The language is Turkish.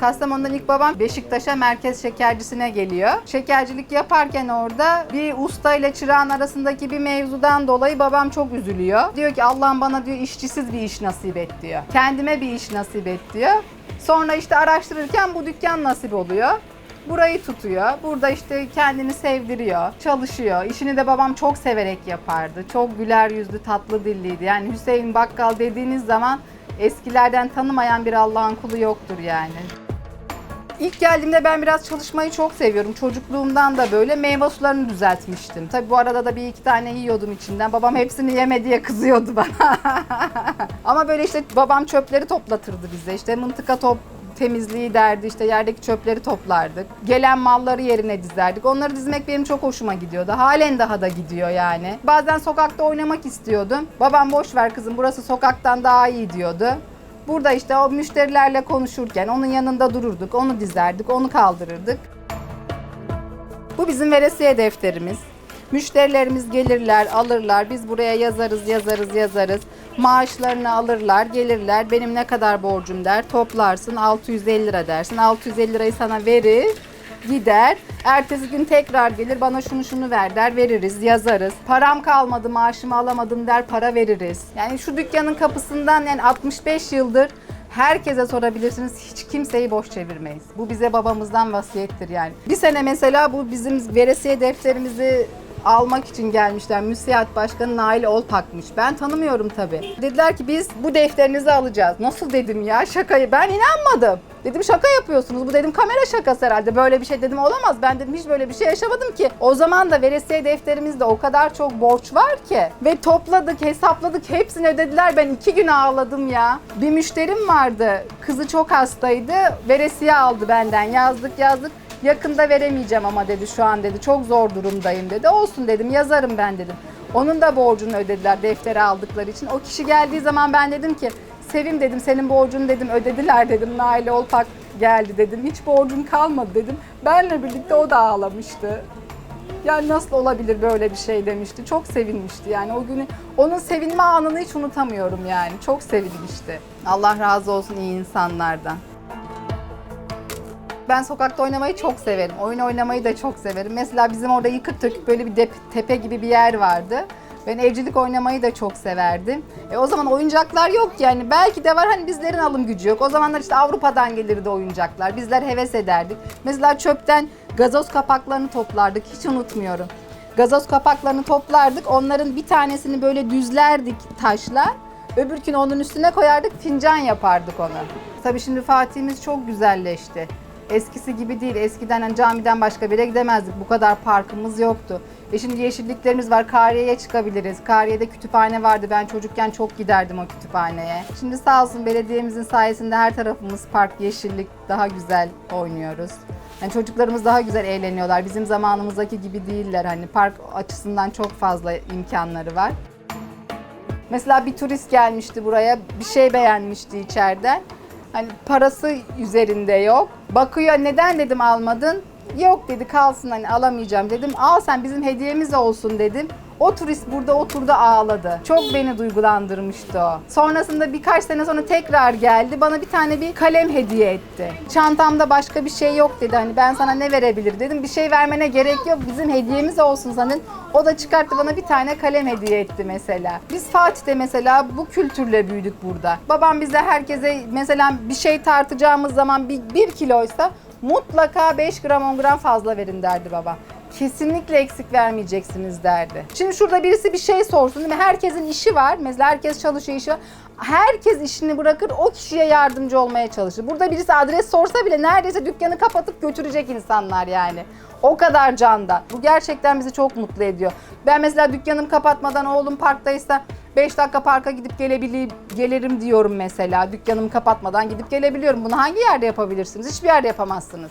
Kastamonu'dan ilk babam Beşiktaş'a merkez şekercisine geliyor. Şekercilik yaparken orada bir usta ile çırağın arasındaki bir mevzudan dolayı babam çok üzülüyor. Diyor ki Allah'ım bana diyor işçisiz bir iş nasip et diyor. Kendime bir iş nasip et diyor. Sonra işte araştırırken bu dükkan nasip oluyor. Burayı tutuyor. Burada işte kendini sevdiriyor. Çalışıyor. İşini de babam çok severek yapardı. Çok güler yüzlü, tatlı dilliydi. Yani Hüseyin Bakkal dediğiniz zaman eskilerden tanımayan bir Allah'ın kulu yoktur yani. İlk geldiğimde ben biraz çalışmayı çok seviyorum. Çocukluğumdan da böyle meyve sularını düzeltmiştim. Tabi bu arada da bir iki tane yiyordum içinden. Babam hepsini yeme diye kızıyordu bana. Ama böyle işte babam çöpleri toplatırdı bize. İşte mıntıka top temizliği derdi işte yerdeki çöpleri toplardık. Gelen malları yerine dizerdik. Onları dizmek benim çok hoşuma gidiyordu. Halen daha da gidiyor yani. Bazen sokakta oynamak istiyordum. Babam boş ver kızım burası sokaktan daha iyi diyordu. Burada işte o müşterilerle konuşurken onun yanında dururduk, onu dizerdik, onu kaldırırdık. Bu bizim veresiye defterimiz. Müşterilerimiz gelirler, alırlar. Biz buraya yazarız, yazarız, yazarız. Maaşlarını alırlar, gelirler. Benim ne kadar borcum der. Toplarsın 650 lira dersin. 650 lirayı sana verir, gider. Ertesi gün tekrar gelir bana şunu şunu ver der. Veririz, yazarız. Param kalmadı, maaşımı alamadım der. Para veririz. Yani şu dükkanın kapısından yani 65 yıldır Herkese sorabilirsiniz. Hiç kimseyi boş çevirmeyiz. Bu bize babamızdan vasiyettir yani. Bir sene mesela bu bizim veresiye defterimizi almak için gelmişler. Müsiat Başkanı Nail Olpak'mış. Ben tanımıyorum tabii. Dediler ki biz bu defterinizi alacağız. Nasıl dedim ya şakayı. Ben inanmadım. Dedim şaka yapıyorsunuz. Bu dedim kamera şakası herhalde. Böyle bir şey dedim olamaz. Ben dedim hiç böyle bir şey yaşamadım ki. O zaman da veresiye defterimizde o kadar çok borç var ki. Ve topladık, hesapladık. Hepsini ödediler. Ben iki gün ağladım ya. Bir müşterim vardı. Kızı çok hastaydı. Veresiye aldı benden. Yazdık yazdık. Yakında veremeyeceğim ama dedi şu an dedi. Çok zor durumdayım dedi. Olsun dedim yazarım ben dedim. Onun da borcunu ödediler defteri aldıkları için. O kişi geldiği zaman ben dedim ki Sevim dedim senin borcunu dedim ödediler dedim. Nail Olpak geldi dedim. Hiç borcum kalmadı dedim. Benle birlikte o da ağlamıştı. Yani nasıl olabilir böyle bir şey demişti. Çok sevinmişti yani o günü. Onun sevinme anını hiç unutamıyorum yani. Çok sevinmişti. Allah razı olsun iyi insanlardan. Ben sokakta oynamayı çok severim. Oyun oynamayı da çok severim. Mesela bizim orada yıkık dökük böyle bir dep- tepe gibi bir yer vardı. Ben evcilik oynamayı da çok severdim. E, o zaman oyuncaklar yok yani. Belki de var hani bizlerin alım gücü yok. O zamanlar işte Avrupa'dan gelirdi oyuncaklar. Bizler heves ederdik. Mesela çöpten gazoz kapaklarını toplardık. Hiç unutmuyorum. Gazoz kapaklarını toplardık. Onların bir tanesini böyle düzlerdik taşla. Öbürkünü onun üstüne koyardık, fincan yapardık onu. Tabii şimdi Fatih'imiz çok güzelleşti. Eskisi gibi değil. Eskiden hani camiden başka bir yere gidemezdik. Bu kadar parkımız yoktu. E şimdi yeşilliklerimiz var. Kariye'ye çıkabiliriz. Kariye'de kütüphane vardı. Ben çocukken çok giderdim o kütüphaneye. Şimdi sağ olsun belediyemizin sayesinde her tarafımız park, yeşillik daha güzel oynuyoruz. Yani çocuklarımız daha güzel eğleniyorlar. Bizim zamanımızdaki gibi değiller. Hani park açısından çok fazla imkanları var. Mesela bir turist gelmişti buraya, bir şey beğenmişti içeriden. Hani parası üzerinde yok. Bakıyor neden dedim almadın? Yok dedi kalsın hani alamayacağım dedim. Al sen bizim hediyemiz olsun dedim. O turist burada oturdu ağladı. Çok beni duygulandırmıştı o. Sonrasında birkaç sene sonra tekrar geldi. Bana bir tane bir kalem hediye etti. Çantamda başka bir şey yok dedi. Hani ben sana ne verebilir dedim. Bir şey vermene gerek yok. Bizim hediyemiz olsun senin. O da çıkarttı bana bir tane kalem hediye etti mesela. Biz Fatih'te mesela bu kültürle büyüdük burada. Babam bize herkese mesela bir şey tartacağımız zaman bir, bir kiloysa mutlaka 5 gram 10 gram fazla verin derdi babam. Kesinlikle eksik vermeyeceksiniz derdi. Şimdi şurada birisi bir şey sorsun değil mi? Herkesin işi var. Mesela herkes çalışıyor işi. Herkes işini bırakır o kişiye yardımcı olmaya çalışır. Burada birisi adres sorsa bile neredeyse dükkanı kapatıp götürecek insanlar yani. O kadar canda. Bu gerçekten bizi çok mutlu ediyor. Ben mesela dükkanım kapatmadan oğlum parktaysa 5 dakika parka gidip gelebileyim, gelirim diyorum mesela. Dükkanımı kapatmadan gidip gelebiliyorum. Bunu hangi yerde yapabilirsiniz? Hiçbir yerde yapamazsınız.